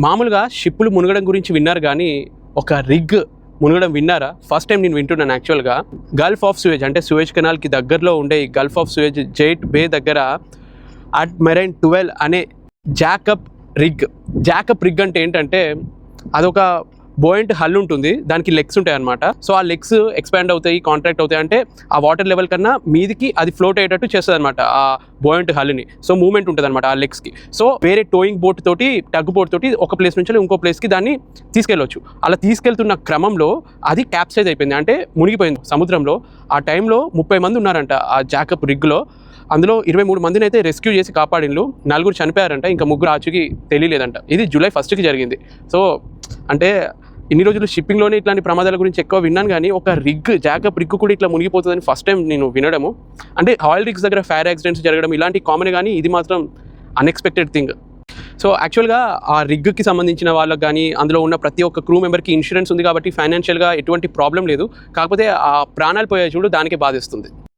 మామూలుగా షిప్పులు మునగడం గురించి విన్నారు కానీ ఒక రిగ్ మునగడం విన్నారా? ఫస్ట్ టైం నేను వింటున్నాను యాక్చువల్గా గల్ఫ్ ఆఫ్ సువేజ్ అంటే సువేజ్ కెనాల్కి దగ్గరలో ఉండే ఈ gulf of Suez Zeit bay దగ్గర అట్ మెరైన్ ట్వెల్వ్ అనే జాకప్ రిగ్ జాకప్ రిగ్ అంటే ఏంటంటే అదొక బోయింట్ హల్ ఉంటుంది. దానికి లెగ్స్ ఉంటాయి అనమాట సో ఆ లెగ్స్ ఎక్స్పాండ్ అవుతాయి కాంట్రాక్ట్ అవుతాయి. అంటే ఆ వాటర్ లెవెల్ కన్నా మీదికి అది ఫ్లోట్ అయ్యేటట్టు చేస్తుంది అనమాట ఆ బోయింట్ హల్ని సో మూమెంట్ ఉంటుంది అనమాట ఆ లెగ్స్కి సో వేరే టోయింగ్ బోట్ తోటి టగ్ బోట్ తోటి ఒక ప్లేస్ నుంచి ఇంకో ప్లేస్కి దాన్ని తీసుకెళ్ళొచ్చు. అలా తీసుకెళ్తున్న క్రమంలో అది క్యాప్సైజ్ అయిపోయింది. అంటే మునిగిపోయింది సముద్రంలో. ఆ టైంలో ముప్పై మంది ఉన్నారంట ఆ జాకప్ రిగ్లో అందులో ఇరవై మూడు మందిని అయితే రెస్క్యూ చేసి కాపాడిండ్రు నలుగురు చనిపోయారంట. ఇంకా ముగ్గురు ఆచూకి తెలియలేదంట. ఇది జూలై ఫస్ట్కి జరిగింది. సో అంటే ఇన్ని రోజులు షిప్పింగ్లోనే ఇట్లాంటి ప్రమాదాల గురించి ఎక్కువ విన్నాను కానీ ఒక రిగ్ జాకప్ రిగ్ కూడా ఇట్లా మునిగిపోతుందని ఫస్ట్ టైం నేను వినడము. అంటే ఆయిల్ రిగ్స్ దగ్గర ఫైర్ యాక్సిడెంట్స్ జరగడం ఇలాంటి కామన్ కానీ ఇది మాత్రం అన్ఎక్స్పెక్టెడ్ థింగ్ సో యాక్చువల్గా ఆ రిగ్కి సంబంధించిన వాళ్ళకి కానీ అందులో ఉన్న ప్రతి ఒక్క క్రూ మెంబర్కి ఇన్సూరెన్స్ ఉంది కాబట్టి ఫైనాన్షియల్గా ఎటువంటి ప్రాబ్లం లేదు. కాకపోతే ఆ ప్రాణాలు పోయే చూడు దానికే బాధిస్తుంది.